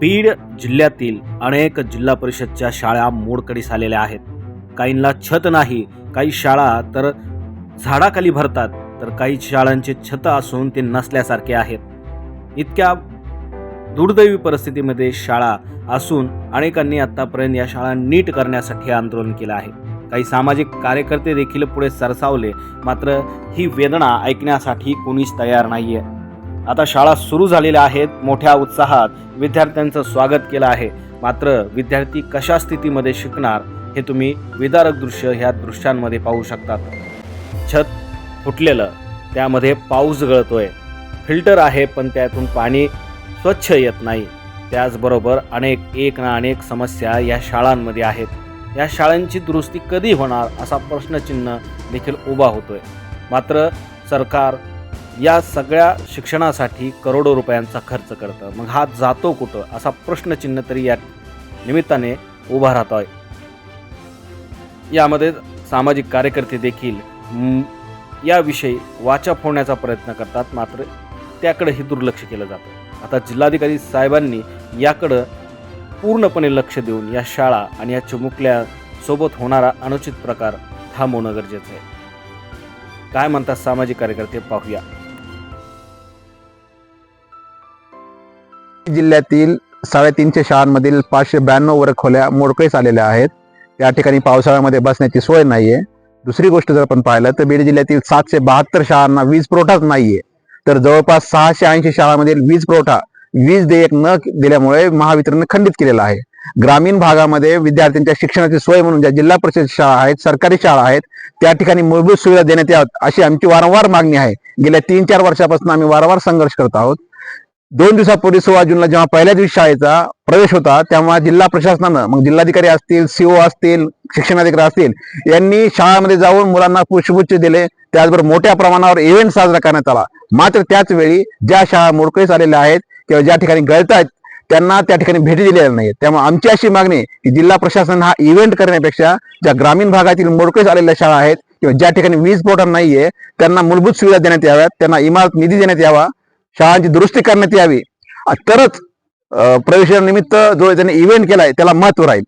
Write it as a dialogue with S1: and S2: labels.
S1: बीड जिल्ह्यातील अनेक जिल्हा परिषदच्या शाळा मोडकळीस आलेल्या आहेत. काहींना छत नाही काही शाळा तर झाडाखाली भरतात तर काही शाळांचे छत असून ते नसल्यासारखे आहेत. इतक्या दुर्दैवी परिस्थितीमध्ये शाळा असून अनेकांनी आत्तापर्यंत या शाळा नीट करण्यासाठी आंदोलन केलं आहे. काही सामाजिक कार्यकर्ते देखील पुढे सरसावले मात्र ही वेदना ऐकण्यासाठी कोणीच तयार नाही आहे आता शाळा सुरू झालेल्या आहेत. मोठ्या उत्साहात विद्यार्थ्यांचं स्वागत केलं आहे. मात्र विद्यार्थी कशा स्थितीमध्ये शिकणार हे तुम्ही विदारक दृश्य ह्या दृश्यांमध्ये पाहू शकतात. छत फुटलेलं त्यामध्ये पाऊस गळतोय. फिल्टर आहे पण त्यातून पाणी स्वच्छ येत नाही. त्याचबरोबर अनेक एक ना अनेक समस्या या शाळांमध्ये आहेत. या शाळांची दुरुस्ती कधी होणार असा प्रश्नचिन्ह देखील उभा होतोय. मात्र सरकार या सगळ्या शिक्षणासाठी करोडो रुपयांचा खर्च करतं. मग हा जातो कुठं? असा प्रश्नचिन्ह तरी या निमित्ताने उभा राहतोय यामध्ये सामाजिक कार्यकर्ते देखील याविषयी वाचा फोडण्याचा प्रयत्न करतात. मात्र त्याकडेही दुर्लक्ष केलं जातं. आता जिल्हाधिकारी साहेबांनी याकडं पूर्णपणे लक्ष देऊन या शाळा आणि या चिमुकल्या सोबत होणारा अनुचित प्रकार थांबवणं गरजेचं आहे. काय म्हणतात सामाजिक कार्यकर्ते? पाहूया.
S2: जिल्ह्यातील साडेतीनशे शाळांमधील पाचशे ब्याण्णव वर खोल्या मोडकळीस आलेल्या आहेत. या ठिकाणी पावसाळ्यामध्ये बसण्याची सोय नाहीये. दुसरी गोष्ट जर आपण पाहिलं तर बीड जिल्ह्यातील सातशे बहात्तर शाळांना वीज पुरवठाच नाहीये. तर जवळपास सहाशे ऐंशी शाळांमधील वीज पुरवठा वीज देयक न दिल्यामुळे महावितरण खंडित केलेला आहे. ग्रामीण भागामध्ये विद्यार्थ्यांच्या शिक्षणाची सोय म्हणून ज्या जिल्हा परिषद शाळा आहेत सरकारी शाळा आहेत त्या ठिकाणी मूलभूत सुविधा देण्यात याव्यात अशी आमची वारंवार मागणी आहे. गेल्या तीन चार वर्षापासून आम्ही वारंवार संघर्ष करत आहोत. दोन दिवसापूर्वी सोळा जूनला जेव्हा पहिल्या दिवशी शाळेचा प्रवेश होता तेव्हा जिल्हा प्रशासनानं मग जिल्हाधिकारी असतील सीओ असतील शिक्षणाधिकारी असतील यांनी शाळामध्ये जाऊन मुलांना पुष्पगुच्छ दिले. त्याचबरोबर मोठ्या प्रमाणावर इव्हेंट साजरा करण्यात आला. मात्र त्याच वेळी ज्या शाळा मोडकळीस आलेल्या आहेत किंवा ज्या ठिकाणी गळत आहेत त्यांना त्या ठिकाणी भेटी दिलेल्या नाहीत. त्यामुळे आमची अशी मागणी की जिल्हा प्रशासन हा इव्हेंट करण्यापेक्षा ज्या ग्रामीण भागातील मोडकळीस आलेल्या शाळा आहेत किंवा ज्या ठिकाणी वीज पुरवठा नाहीये त्यांना मूलभूत सुविधा देण्यात याव्यात त्यांना इमारत निधी देण्यात यावा शाळांची दुरुस्ती करण्यात यावी. तरच प्रवेशानिमित्त जो त्यांनी इव्हेंट केलाय त्याला महत्त्व राहील.